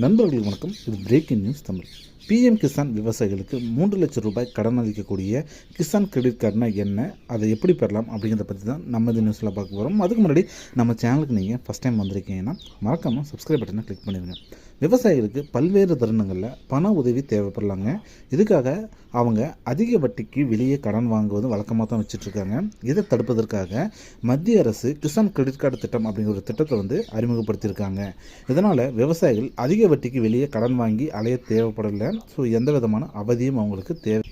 நண்பர்கள் வணக்கம். இது breaking news Tamil. PM Kisan விவசாயிகளுக்கு மூன்று லட்சம் ரூபாய் கடன் அளிக்கக்கூடிய கிசான் கிரெடிட் கார்டுனா என்ன? அதை எப்படி பெறலாம் அப்படிங்கிறத பற்றி தான் நம்ம இந்த நியூஸில் பார்க்க போகிறோம் அதுக்கு முன்னாடி நம்ம சேனலுக்கு நீங்கள் ஃபஸ்ட் டைம் வந்திருக்கீங்கன்னா மறக்காமல் சப்ஸ்கிரைப் பட்டனை கிளிக் பண்ணிடுங்க. விவசாயிகளுக்கு பல்வேறு தருணங்களில் பண உதவி தேவைப்படலாங்க. இதுக்காக அவங்க அதிக வட்டிக்கு வெளியே கடன் வாங்குவது வழக்கமாக தான் வச்சுட்ருக்காங்க. இதை தடுப்பதற்காக மத்திய அரசு கிசான் கிரெடிட் கார்டு திட்டம் அப்படிங்கிற ஒரு திட்டத்தை வந்து அறிமுகப்படுத்தியிருக்காங்க. இதனால் விவசாயிகள் அதிக வட்டிக்கு வெளியே கடன் வாங்கி அலைய தேவைப்படலை. ஸோ எந்த விதமான அவதியும் அவங்களுக்கு தேவை.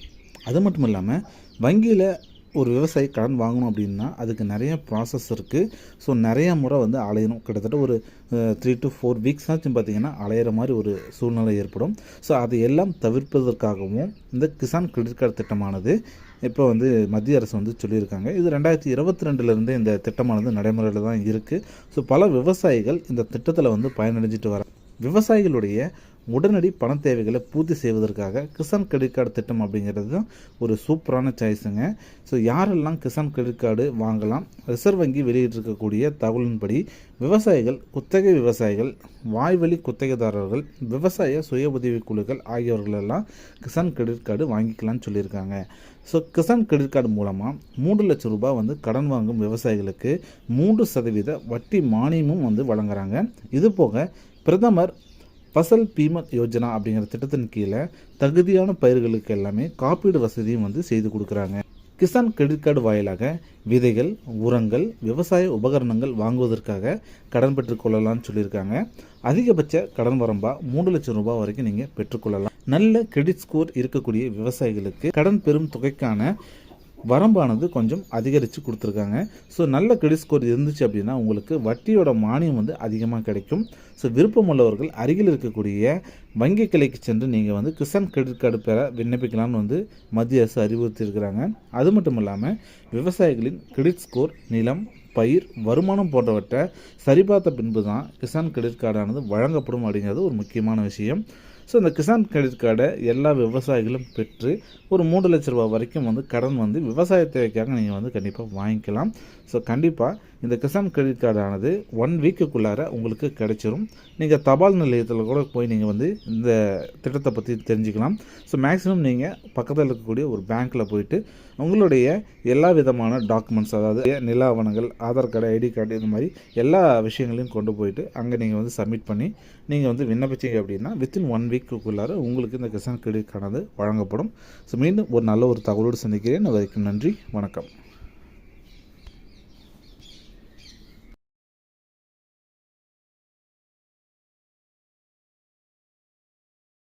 அது மட்டும் இல்லாமல் வங்கியில் ஒரு விவசாயி கடன் வாங்கணும் அப்படின்னா அதுக்கு நிறைய ப்ராசஸ் இருக்குது ஸோ நிறைய முறை வந்து அலையணும். கிட்டத்தட்ட ஒரு த்ரீ டு ஃபோர் வீக்ஸ் ஆச்சும் பார்த்திங்கன்னா அலையிற மாதிரி ஒரு சூழ்நிலை ஏற்படும். ஸோ அதை எல்லாம் தவிர்ப்பதற்காகவும் இந்த கிசான் கிரெடிட் கார்டு திட்டமானது இப்போ வந்து மத்திய அரசு வந்து சொல்லியிருக்காங்க. இது ரெண்டாயிரத்தி இருபத்தி ரெண்டுலேருந்து இந்த திட்டமானது நடைமுறையில் தான் இருக்குது ஸோ பல விவசாயிகள் இந்த திட்டத்தில் வந்து பயனடைஞ்சிட்டு வர விவசாயிகளுடைய உடனடி பண தேவைகளை பூர்த்தி செய்வதற்காக கிசான் கிரெடிட் கார்டு திட்டம் அப்படிங்கிறது தான் ஒரு சூப்பரான சாய்ஸுங்க. ஸோ யாரெல்லாம் கிசான் கிரெடிட் கார்டு வாங்கலாம் ரிசர்வ் வங்கி வெளியிட்டிருக்கக்கூடிய தகவலின்படி விவசாயிகள் குத்தகை விவசாயிகள் வாய்வழி குத்தகைதாரர்கள் விவசாய சுய உதவி குழுக்கள் ஆகியவர்களெல்லாம் கிசான் கிரெடிட் கார்டு வாங்கிக்கலாம்னு சொல்லியிருக்காங்க. ஸோ கிசான் கிரெடிட் கார்டு மூலமாக மூன்று லட்சம் ரூபாய் வந்து கடன் வாங்கும் விவசாயிகளுக்கு மூன்று சதவீத வட்டி மானியமும் வந்து வழங்குறாங்க. இது போக பிரதமர் ஃபசல் பீமத் யோஜனா அப்படிங்கிற திட்டத்தின் கீழே தகுதியான பயிர்களுக்கு எல்லாமே காப்பீடு வசதியும் வந்து செய்து கொடுக்குறாங்க. கிசான் கிரெடிட் கார்டு வாயிலாக விதைகள் உரங்கள் விவசாய உபகரணங்கள் வாங்குவதற்காக கடன் பெற்றுக்கொள்ளலாம்னு சொல்லியிருக்காங்க. அதிகபட்ச கடன் வரம்பா மூன்று லட்சம் ரூபாய் வரைக்கும் நீங்கள் பெற்றுக்கொள்ளலாம் நல்ல கிரெடிட் ஸ்கோர் இருக்கக்கூடிய விவசாயிகளுக்கு கடன் பெறும் தொகைக்கான வரம்பானது கொஞ்சம் அதிகரித்து கொடுத்துருக்காங்க. ஸோ நல்ல கிரெடிட் ஸ்கோர் இருந்துச்சு அப்படின்னா உங்களுக்கு வட்டியோட மானியம் வந்து அதிகமாக கிடைக்கும். ஸோ விருப்பமுள்ளவர்கள் அருகில் இருக்கக்கூடிய வங்கி கிளைக்கு சென்று நீங்கள் வந்து கிசான் கிரெடிட் கார்டு பெற விண்ணப்பிக்கலாம்னு வந்து மத்திய அரசு அறிவுறுத்தியிருக்கிறாங்க. அது மட்டும் இல்லாமல் விவசாயிகளின் கிரெடிட் ஸ்கோர் நிலம் பயிர் வருமானம் போன்றவற்றை சரிபார்த்த பின்பு தான் கிசான் கிரெடிட் கார்டானது வழங்கப்படும் அப்படிங்கிறது ஒரு முக்கியமான விஷயம். ஸோ இந்த கிசான் கிரெடிட் கார்டை எல்லா விவசாயிகளும் பெற்று ஒரு மூன்று லட்ச ரூபா வரைக்கும் வந்து கடன் வந்து விவசாய தேவைக்காக நீங்கள் வந்து கண்டிப்பாக வாங்கிக்கலாம். ஸோ கண்டிப்பாக இந்த கிசான் கிரெடிட் கார்டானது ஒன் வீக்குக்குள்ளார உங்களுக்கு கிடைச்சிரும். நீங்கள் தபால் நிலையத்தில் கூட போய் நீங்கள் வந்து இந்த திட்டத்தை பற்றி தெரிஞ்சுக்கலாம். ஸோ மேக்ஸிமம் நீங்கள் பக்கத்தில் இருக்கக்கூடிய ஒரு பேங்க்கில் போயிட்டு உங்களுடைய எல்லா விதமான டாக்குமெண்ட்ஸ் அதாவது நில ஆவணங்கள் ஆதார் கார்டு ஐடி கார்டு இந்த மாதிரி எல்லா விஷயங்களையும் கொண்டு போயிட்டு அங்கே நீங்கள் வந்து சப்மிட் பண்ணி நீங்கள் வந்து விண்ணப்பிச்சீங்க அப்படின்னா வித்தின் ஒன் வீக் வீக்குள்ளார உங்களுக்கு இந்த கிசான் கிரெடிட் கார்டானது வழங்கப்படும். ஸோ மீண்டும் ஒரு நல்ல ஒரு தகவலோடு சந்திக்கிறேன். வரைக்கும் நன்றி வணக்கம்.